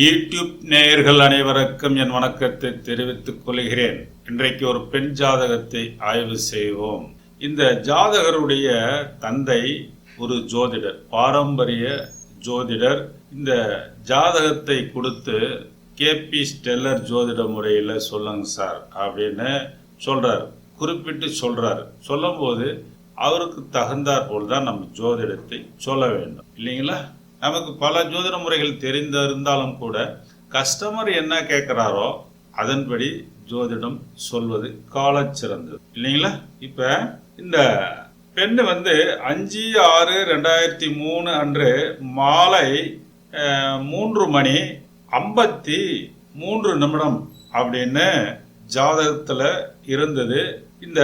YouTube நேயர்கள் அனைவருக்கும் என் வணக்கத்தை தெரிவித்துக் கொள்கிறேன். இன்றைக்கு ஒரு பெண் ஜாதகத்தை ஆய்வு செய்வோம். இந்த ஜாதகருடைய தந்தை ஒரு ஜோதிடர் பாரம்பரிய ஜோதிடர். இந்த ஜாதகத்தை கொடுத்து கேபி ஸ்டெல்லர் ஜோதிட முறையில் சொல்லுங்க சார் அப்படின்னு சொல்றார். குறிப்பிட்டு சொல்கிறார் சொல்லும்போது அவருக்கு தகுந்தாற் போல் தான் நம்ம ஜோதிடத்தை சொல்ல வேண்டும். இல்லைங்களா? நமக்கு பல ஜோதிட முறைகள் தெரிந்திருந்தாலும் கூட கஸ்டமர் என்ன கேட்குறாரோ அதன்படி ஜோதிடம் சொல்வது காலச்சிறந்தது இல்லைங்களா? இப்போ இந்த பெண்ணு வந்து அஞ்சு ஆறு ரெண்டாயிரத்தி மூணு அன்று மாலை மூன்று மணி ஐம்பத்தி மூன்று நிமிடம் அப்படின்னு ஜாதகத்தில் இருந்தது. இந்த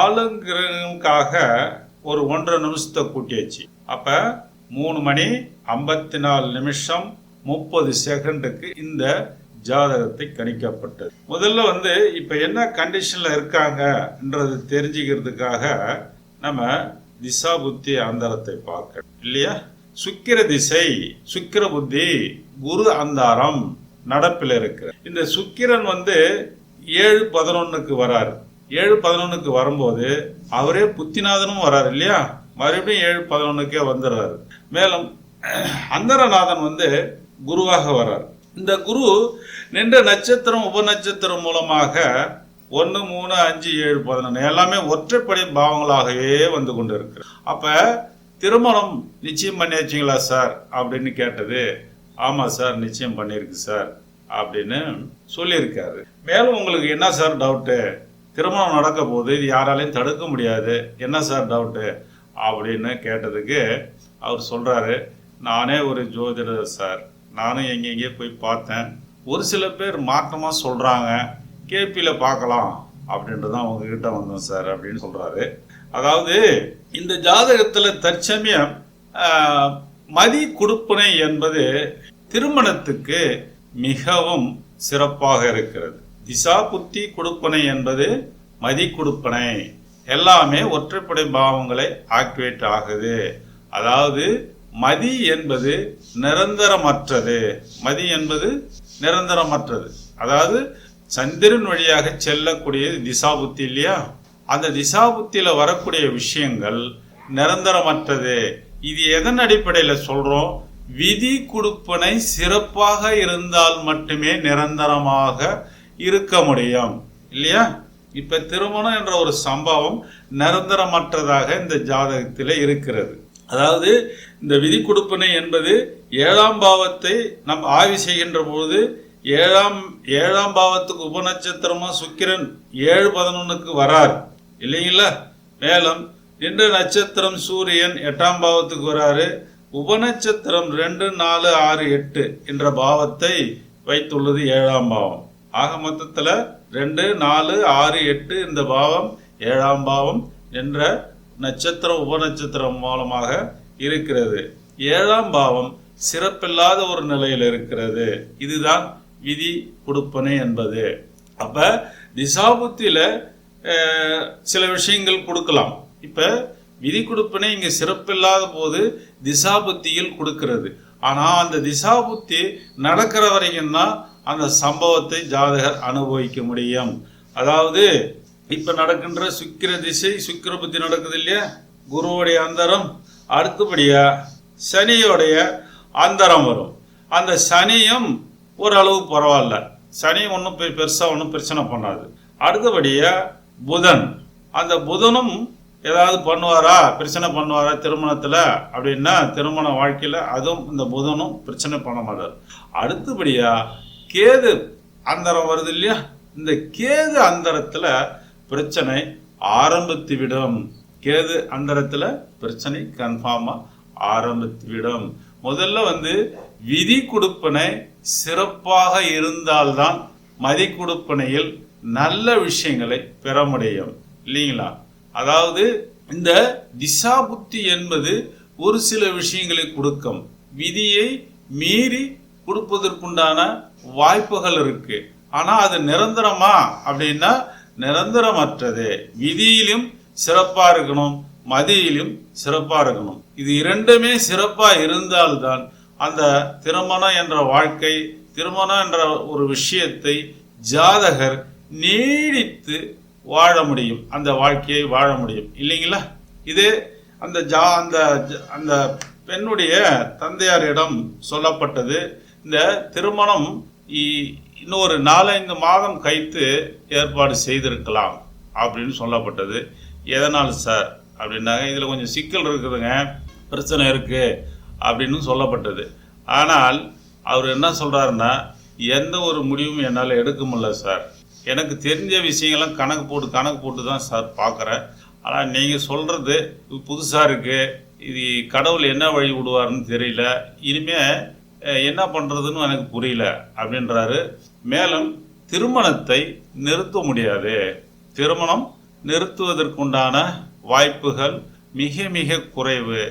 ஆளுங்கிறதுக்காக ஒரு ஒன்றரை நிமிஷத்தை கூட்டியாச்சு. அப்போ மூணு மணி ஐம்பத்தி நாலு நிமிஷம் முப்பது செகண்டுக்கு இந்த ஜாதகத்தை கணிக்கப்பட்டது. முதல்ல வந்து இப்போ என்ன கண்டிஷனில் இருக்காங்கன்றது தெரிஞ்சுக்கிறதுக்காக நம்ம திசா புத்தி அந்தரத்தை பார்க்கணும். இல்லையா? சுக்கிர திசை சுக்கிர புத்தி குரு அந்தாரம் நடப்பில் இருக்கிற இந்த சுக்கிரன் வந்து ஏழு பதினொன்னுக்கு வராரு. ஏழு பதினொன்னுக்கு வரும்போது அவரே புத்திநாதனும் வராரு இல்லையா? மறுபடியும் ஏழு பதினொன்றுக்கே வந்துடுறாரு. மேலும் அந்தரநாதன் வந்து குருவாக வர்றார். இந்த குரு நின்ற நட்சத்திரம் உபநட்சத்திரம் மூலமாக ஒன்று மூணு அஞ்சு ஏழு பதினொன்று எல்லாமே ஒற்றைப்படை பாவங்களாகவே வந்து கொண்டு இருக்கு அப்போ திருமணம் நிச்சயம் பண்ணி வச்சிங்களா சார்? அப்படின்னு கேட்டது ஆமாம் சார் நிச்சயம் பண்ணியிருக்கு சார் அப்படின்னு சொல்லியிருக்காரு. மேலும் உங்களுக்கு என்ன சார் டவுட்டு திருமணம் நடக்க போது இது யாராலையும் தடுக்க முடியாது. என்ன சார் டவுட்டு அப்படின்னு கேட்டதுக்கு அவர் சொல்கிறாரு நானே ஒரு ஜோதிடர் சார். நானும் எங்கெங்கே போய் பார்த்தேன். ஒரு சில பேர் மாற்றமாக சொல்கிறாங்க கேபியில் பார்க்கலாம். அப்படின்ட்டு தான் உங்ககிட்ட வந்தோம் சார் அப்படின்னு சொல்கிறாரு அதாவது இந்த ஜாதகத்தில் தற்சமயம் மதி கொடுப்பனை என்பது திருமணத்துக்கு மிகவும் சிறப்பாக இருக்கிறது. திசா புத்தி கொடுப்பனை என்பது மதி கொடுப்பனை. எல்லாமே ஒற்றைப்படை பாவங்களை ஆக்டிவேட் ஆகுது. அதாவது மதி என்பது நிரந்தரமற்றது. மதி என்பது நிரந்தரமற்றது. அதாவது சந்திரன் வழியாக செல்லக்கூடிய திசா புத்தி இல்லையா? அந்த திசாபுத்தியில வரக்கூடிய விஷயங்கள் நிரந்தரமற்றது. இது எதன் அடிப்படையில் சொல்றோம்? விதி கொடுப்பனை சிறப்பாக இருந்தால் மட்டுமே நிரந்தரமாக இருக்க முடியும். இல்லையா? இப்ப திருமணம் என்ற ஒரு சம்பவம் நிரந்தரமற்றதாக இந்த ஜாதகத்தில் இருக்கிறது. அதாவது இந்த விதி கொடுப்பனை என்பது ஏழாம் பாவத்தை நம் ஆய்வு செய்கின்ற பொழுது ஏழாம் ஏழாம் பாவத்துக்கு உபநட்சத்திரமா சுக்கிரன் ஏழு பதினொன்னுக்கு வரார். இல்லைங்களா? மேலும் நின்ற நட்சத்திரம் சூரியன் எட்டாம் பாவத்துக்கு வராரு. உபநட்சத்திரம் ரெண்டு நாலு ஆறு எட்டு என்ற பாவத்தை வைத்துள்ளது ஏழாம் பாவம். ஆக மொத்தத்துல ரெண்டு நாலு ஆறு எட்டு இந்த பாவம் ஏழாம் பாவம் என்ற நட்சத்திரம் உபநட்சத்திரம் மூலமாக இருக்கிறது. ஏழாம் பாவம் சிறப்பில்லாத ஒரு நிலையில் இருக்கிறது. இதுதான் விதி கொடுப்பனை என்பது. அப்ப திசாபுத்தியில சில விஷயங்கள் கொடுக்கலாம். இப்ப விதி கொடுப்பனை இங்க சிறப்பில்லாத போது திசாபுத்தியில் கொடுக்கிறது. ஆனா அந்த திசாபுத்தி நடக்கிற வரைக்கும் தான் அந்த சம்பவத்தை ஜாதகர் அனுபவிக்க முடியும். அதாவது இப்போ நடக்கின்ற சுக்கிர திசை சுக்கிர புத்தி நடக்குது இல்லையா? குருவுடைய அந்தரம். அடுத்தபடியாக சனியோடைய அந்தரம் வரும். அந்த சனியும் ஓரளவு பரவாயில்ல. சனி ஒன்றும் பெருசாக ஒன்றும் பிரச்சனை பண்ணாது. அடுத்தபடியாக புதன். அந்த புதனும் ஏதாவது பண்ணுவாரா? பிரச்சனை பண்ணுவாரா திருமணத்தில்? அப்படின்னா திருமண வாழ்க்கையில் அதுவும் இந்த புதனும் பிரச்சனை பண்ண மாட்டார். அடுத்தபடியாக கேது அந்தரம் வருது இல்லையா? இந்த கேது அந்தரத்தில் பிரச்சனை ஆரம்பித்து விடும் கேது அந்தரத்தில் பிரச்சனை கன்ஃபார்மாக ஆரம்பித்து விடும் முதல்ல வந்து விதி கொடுப்பனை சிறப்பாக இருந்தால்தான் மதி கொடுப்பனையில் நல்ல விஷயங்களை பெற முடியும். இல்லைங்களா? அதாவது இந்த திசா புத்தி என்பது ஒரு சில விஷயங்களை கொடுக்கும். விதியை மீறி கொடுப்பதற்குண்டான வாய்ப்புகள் இருக்கு. ஆனா அது நிரந்தரமா? அப்படின்னா நிரந்தரமற்றது. விதியிலும் சிறப்பா இருக்கணும் மதியிலும் சிறப்பா இருக்கணும். இது இரண்டுமே சிறப்பா இருந்தால்தான் அந்த திருமணம் என்ற வாழ்க்கை திருமணம் என்ற ஒரு விஷயத்தை ஜாதகர் நீடித்து வாழ முடியும். அந்த வாழ்க்கையை வாழ முடியும். இல்லைங்களா? இது அந்த ஜா அந்த அந்த பெண்ணுடைய தந்தையாரிடம் சொல்லப்பட்டது. இந்த திருமணம் இ- இன்னொரு நாலஞ்சு மாதம் கழித்து ஏற்பாடு செய்திருக்கலாம் அப்படின்னு சொல்லப்பட்டது. எதனால் சார்? அப்படின்னாங்க இதில் கொஞ்சம் சிக்கல் இருக்குதுங்க. பிரச்சனை இருக்குது அப்படின்னு சொல்லப்பட்டது. ஆனால் அவர் என்ன சொல்கிறாருன்னா எந்த ஒரு முடிவும் என்னால் எடுக்க முடியல சார். எனக்கு தெரிஞ்ச விஷயங்கள்லாம் கணக்கு போட்டு கணக்கு போட்டு தான் சார் பார்க்குறேன். ஆனால் நீங்கள் சொல்கிறது புதுசாக இருக்குது இது கடவுள் என்ன வழி விடுவாருன்னு தெரியல. இனிமேல் என்ன பண்ணுறதுன்னு எனக்கு புரியல அப்படின்றாரு. மேலும் திருமணத்தை நிறுத்த முடியாது. திருமணம் நிறுத்துவதற்குண்டான வாய்ப்புகள் மிக மிக குறைவு.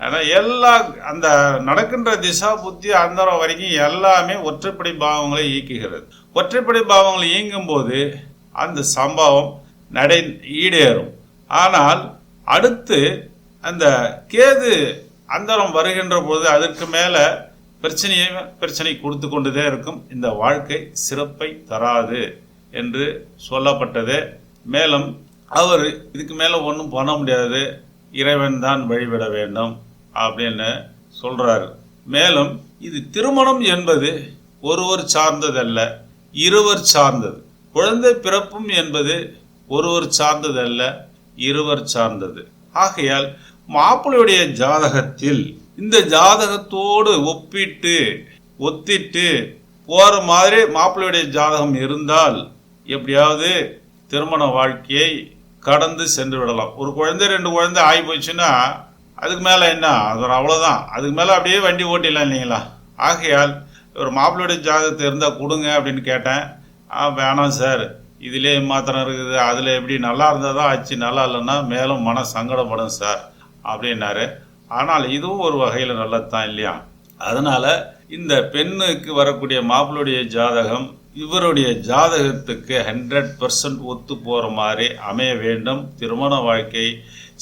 ஆனால் எல்லா அந்த நடக்கின்ற திசா புத்தி அந்தரம் வரைக்கும் எல்லாமே ஒற்றைப்படை பாவங்களை இயக்குகிறது. ஒற்றைப்படை பாவங்களை இயங்கும் போது அந்த சம்பவம் நடை ஈடேறும். ஆனால் அடுத்து அந்த கேது அந்தரம் வருகின்ற போது அதற்கு மேலே பிரச்சனையை பிரச்சனை கொடுத்து கொண்டுதே இருக்கும். இந்த வாழ்க்கை சிறப்பை தராது என்று சொல்லப்பட்டது. மேலும் அவர் இதுக்கு மேலே ஒன்றும் பண்ண முடியாது. இறைவன் தான் வழிவிட வேண்டும் அப்படின்னு சொல்கிறார் மேலும் இது திருமணம் என்பது ஒருவர் சார்ந்ததல்ல இருவர் சார்ந்தது. குழந்தை பிறப்பும் என்பது ஒருவர் சார்ந்ததல்ல இருவர் சார்ந்தது. ஆகையால் மாப்பிள்ளையுடைய ஜாதகத்தில் இந்த ஜாதகத்தோடு ஒப்பிட்டு ஒத்திட்டு போற மாதிரி மாப்பிள்ளையுடைய ஜாதகம் இருந்தால் எப்படியாவது திருமண வாழ்க்கையை கடந்து சென்று விடலாம். ஒரு குழந்தை ரெண்டு குழந்தை ஆகி போச்சுன்னா அதுக்கு மேலே என்ன? அது ஒரு அவ்வளோதான் அதுக்கு மேலே அப்படியே வண்டி ஓட்டிடலாம் இல்லைங்களா? ஆகையால் ஒரு மாப்பிள்ளையுடைய ஜாதகத்தை இருந்தால் கொடுங்க அப்படின்னு கேட்டேன். ஆ வேணாம் சார். இதிலே மாத்திரம் இருக்குது. அதில் எப்படி நல்லா இருந்தால் தான் ஆச்சு நல்லா இல்லைன்னா மேலும் மன சங்கடப்படும் சார் அப்படின்னாரு. ஆனால் இதுவும் ஒரு வகையில் நல்லது தான் இல்லையா? அதனால் இந்த பெண்ணுக்கு வரக்கூடிய மாப்பிளுடைய ஜாதகம் இவருடைய ஜாதகத்துக்கு ஹண்ட்ரட் பர்சன்ட் ஒத்து போகிற மாதிரி அமைய வேண்டும். திருமண வாழ்க்கை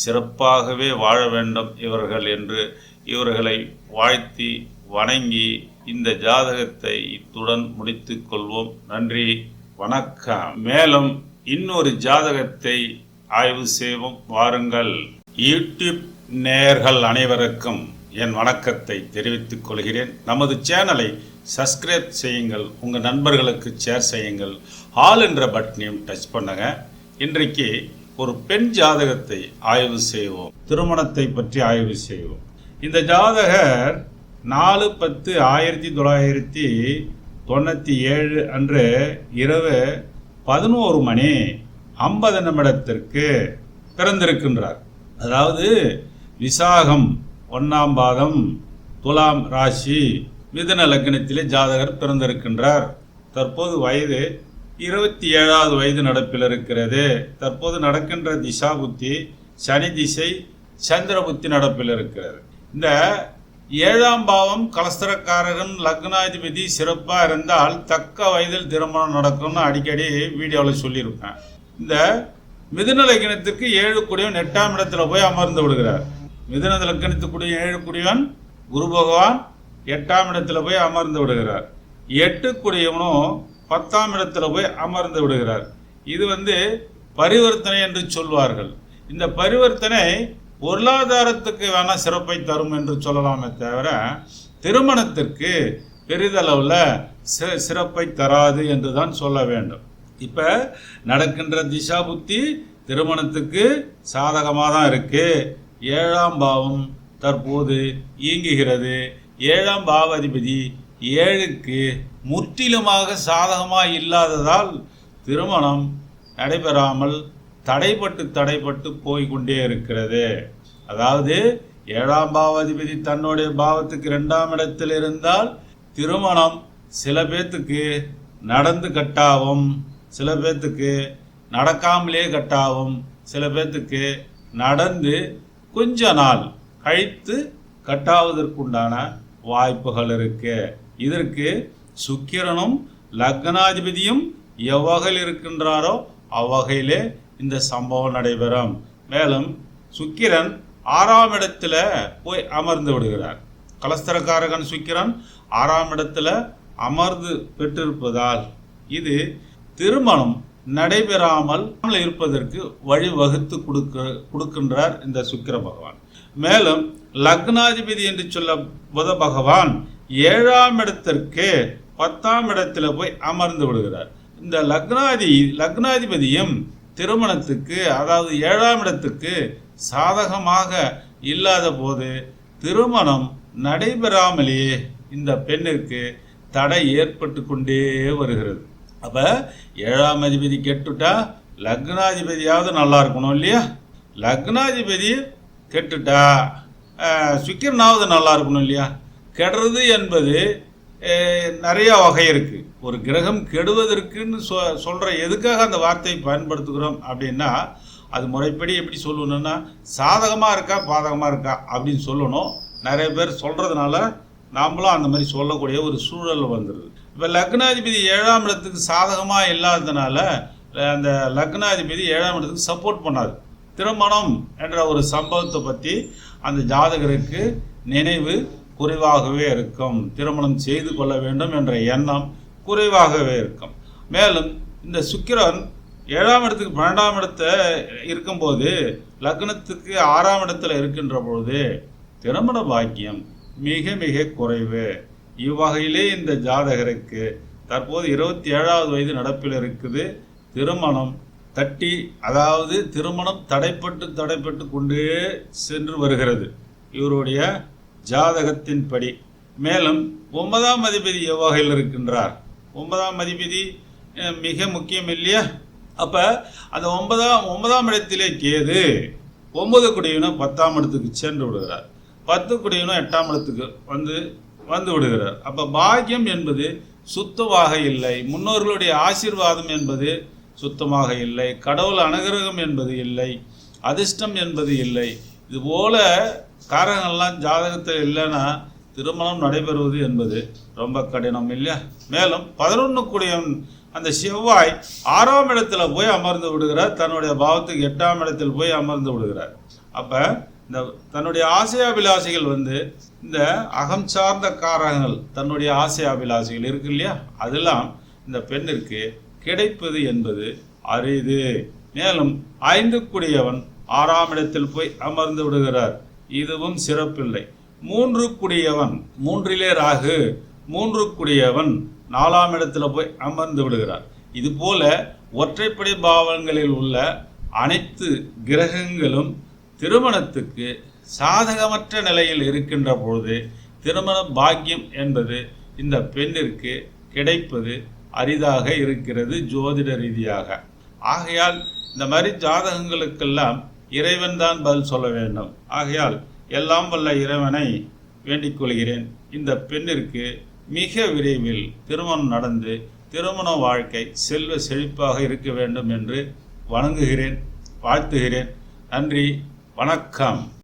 சிறப்பாகவே வாழ வேண்டும் இவர்கள் என்று இவர்களை வாழ்த்தி வணங்கி இந்த ஜாதகத்தை இத்துடன் முடித்து கொள்வோம். நன்றி வணக்கம். மேலும் இன்னொரு ஜாதகத்தை ஆய்வு செய்வோம். வாருங்கள். யூடியூப் நேர்கள் அனைவருக்கும் என் வணக்கத்தை தெரிவித்துக் கொள்கிறேன். நமது சேனலை சப்ஸ்கிரைப் செய்யுங்கள் உங்கள் நண்பர்களுக்கு ஷேர் செய்யுங்கள் ஆல் என்ற பட்டனையும் டச் பண்ணுங்க. இன்றைக்கு ஒரு பெண் ஜாதகத்தை ஆய்வு செய்வோம். திருமணத்தை பற்றி ஆய்வு செய்வோம். இந்த ஜாதகர் நாலு பத்து ஆயிரத்தி தொள்ளாயிரத்தி தொண்ணூற்றி ஏழு அன்று இரவு பதினோரு மணி ஐம்பது நிமிடத்திற்கு பிறந்திருக்கின்றார். அதாவது விசாகம் ஒன்றாம் பாதம் துலாம் ராசி. மிதன லக்னத்திலே ஜாதகர் பிறந்திருக்கின்றார். தற்போது வயது இருபத்தி ஏழாவது வயது நடப்பில் இருக்கிறது. தற்போது நடக்கின்ற திசா புத்தி சனி திசை சந்திர புத்தி நடப்பில் இருக்கிறது. இந்த ஏழாம் பாவம் கலஸ்தரக்காரகன் லக்னாதிபதி சிறப்பாக இருந்தால் தக்க வயதில் திருமணம் நடக்கும்னு அடிக்கடி வீடியோவில் சொல்லியிருப்பேன். இந்த மிதுன லக்னத்துக்கு ஏழு கூடிய எட்டாம் இடத்துல போய் அமர்ந்து விடுகிறார். மிதனது லக்னத்துக்குரிய ஏழு குடியவன் குரு பகவான் எட்டாம் இடத்துல போய் அமர்ந்து விடுகிறார். எட்டு குடியவனும் பத்தாம் இடத்துல போய் அமர்ந்து விடுகிறார். இது வந்து பரிவர்த்தனை என்று சொல்வார்கள். இந்த பரிவர்த்தனை பொருளாதாரத்துக்கு வேணால் சிறப்பை தரும் என்று சொல்லலாமே தவிர திருமணத்திற்கு பெரிதளவில் சி- சிறப்பை தராது என்று தான் சொல்ல வேண்டும். இப்போ நடக்கின்ற திசா புத்தி திருமணத்துக்கு சாதகமாக தான் இருக்குது ஏழாம் பாவம் தற்போது இயங்குகிறது. ஏழாம் பாவாதிபதி ஏழுக்கு முற்றிலுமாக சாதகமாக இல்லாததால் திருமணம் நடைபெறாமல் தடைப்பட்டு தடைப்பட்டு போய்க்கொண்டே இருக்கிறது. அதாவது ஏழாம் பாவாதிபதி தன்னுடைய பாவத்துக்கு ரெண்டாம் இடத்தில் இருந்தால் திருமணம் சில பேர்த்துக்கு நடந்து கட்டாகும் சில பேர்த்துக்கு நடக்காமலே கட்டாகும் சில பேர்த்துக்கு நடந்து கொஞ்ச நாள் கழித்து கட்டாவதற்குண்டான வாய்ப்புகள் இருக்கு. இதற்கு சுக்கிரனும் லக்னாதிபதியும் எவ்வகையில் இருக்கின்றாரோ அவ்வகையிலே இந்த சம்பவம் நடைபெறும். மேலும் சுக்கிரன் ஆறாம் இடத்துல போய் அமர்ந்து விடுகிறார். கலஸ்தரக்காரகன் சுக்கிரன் ஆறாம் இடத்துல அமர்ந்து பெற்றிருப்பதால் இது திருமணம் நடைபெறாமல் இருப்பதற்கு வழிவகுத்து கொடுக்க கொடுக்கின்றார் இந்த சுக்கிர பகவான். மேலும் லக்னாதிபதி என்று சொல்ல புத பகவான் ஏழாம் இடத்திற்கு பத்தாம் இடத்துல போய் அமர்ந்து விடுகிறார். இந்த லக்னாதி லக்னாதிபதியும் திருமணத்துக்கு அதாவது ஏழாம் இடத்துக்கு சாதகமாக இல்லாத போது திருமணம் நடைபெறாமலேயே இந்த பெண்ணிற்கு தடை ஏற்பட்டு கொண்டே வருகிறது. அப்போ ஏழாம் அதிபதி கெட்டுட்டா லக்னாதிபதியாவது நல்லா இருக்கணும் இல்லையா? லக்னாதிபதி கெட்டுட்டா அஹ், சுக்கிரனாவது நல்லா இருக்கணும் இல்லையா? கெடுறது என்பது நிறையா வகை இருக்குது ஒரு கிரகம் கெடுவதற்குன்னு சொ சொல்கிற எதுக்காக அந்த வார்த்தையை பயன்படுத்துகிறோம் அப்படின்னா அது முறைப்படி எப்படி சொல்லணும்னா சாதகமாக இருக்கா பாதகமாக இருக்கா அப்படின்னு சொல்லணும். நிறைய பேர் சொல்கிறதுனால நாமளும் அந்த மாதிரி சொல்லக்கூடிய ஒரு சூழல் வந்துடுது இப்போ லக்னாதிபதி ஏழாம் இடத்துக்கு சாதகமாக இல்லாததுனால அந்த லக்னாதிபதி ஏழாம் இடத்துக்கு சப்போர்ட் பண்ணார். திருமணம் என்ற ஒரு சம்பவத்தை பற்றி அந்த ஜாதகருக்கு நினைவு குறைவாகவே இருக்கும். திருமணம் செய்து கொள்ள வேண்டும் என்ற எண்ணம் குறைவாகவே இருக்கும். மேலும் இந்த சுக்கிரன் ஏழாம் இடத்துக்கு பன்னெண்டாம் இடத்த இருக்கும்போது லக்னத்துக்கு ஆறாம் இடத்துல இருக்கின்ற பொழுது திருமண பாக்கியம் மிக மிக குறைவு. இவ்வகையிலே இந்த ஜாதகருக்கு தற்போது இருபத்தி ஏழாவது வயது நடப்பில் இருக்குது. திருமணம் தட்டி அதாவது திருமணம் தடைப்பட்டு தடைப்பட்டு கொண்டே சென்று வருகிறது. இவருடைய ஜாதகத்தின்படி மேலும் ஒன்பதாம் அதிபதி எவ்வகையில் இருக்கின்றார்? ஒன்பதாம் அதிபதி மிக முக்கியம் இல்லையா? அப்போ அந்த ஒன்பதாம் ஒன்பதாம் இடத்திலே கேது ஒன்பது குடியினும் பத்தாம் இடத்துக்கு சென்று விடுகிறார். பத்து குடியினும் எட்டாம் இடத்துக்கு வந்து வந்து விடுகிறார். அப்போ பாக்கியம் என்பது சுத்தமாக இல்லை. முன்னோர்களுடைய ஆசீர்வாதம் என்பது சுத்தமாக இல்லை. கடவுள் அனுகிரகம் என்பது இல்லை. அதிர்ஷ்டம் என்பது இல்லை. இது போல காரணங்கள்லாம் ஜாதகத்தில் இல்லைன்னா திருமணம் நடைபெறுவது என்பது ரொம்ப கடினம் இல்லையா? மேலும் பதினொன்று கூடியவன் அந்த செவ்வாய் ஆறாம் இடத்துல போய் அமர்ந்து விடுகிறார். தன்னுடைய பாவத்துக்கு எட்டாம் இடத்தில் போய் அமர்ந்து விடுகிறார். அப்போ இந்த தன்னுடைய ஆசையாபிலாசிகள் வந்து இந்த அகம் சார்ந்த காரகங்கள் தன்னுடைய ஆசையாபிலாசிகள் இருக்கு இல்லையா? அதெல்லாம் இந்த பெண்ணிற்கு கிடைப்பது என்பது அரிது. மேலும் ஐந்துக்குடியவன் ஆறாம் இடத்தில் போய் அமர்ந்து விடுகிறார். இதுவும் சிறப்பில்லை. மூன்று குடியவன் மூன்றிலே ராகு மூன்று குடியவன் நாலாம் இடத்துல போய் அமர்ந்து விடுகிறார். இது போல ஒற்றைப்படை பாவங்களில் உள்ள அனைத்து கிரகங்களும் திருமணத்துக்கு சாதகமற்ற நிலையில் இருக்கின்ற பொழுது திருமண பாக்கியம் என்பது இந்த பெண்ணிற்கு கிடைப்பது அரிதாக இருக்கிறது ஜோதிட ரீதியாக. ஆகையால் இந்த மாதிரி ஜாதகங்களுக்கெல்லாம் இறைவன் தான் பதில் சொல்ல வேண்டும். ஆகையால் எல்லாம் வல்ல இறைவனை வேண்டிக் கொள்கிறேன். இந்த பெண்ணிற்கு மிக விரைவில் திருமணம் நடந்து திருமண வாழ்க்கை செல்வ செழிப்பாக இருக்க வேண்டும் என்று வணங்குகிறேன் வாழ்த்துகிறேன். நன்றி. வணக்கம்.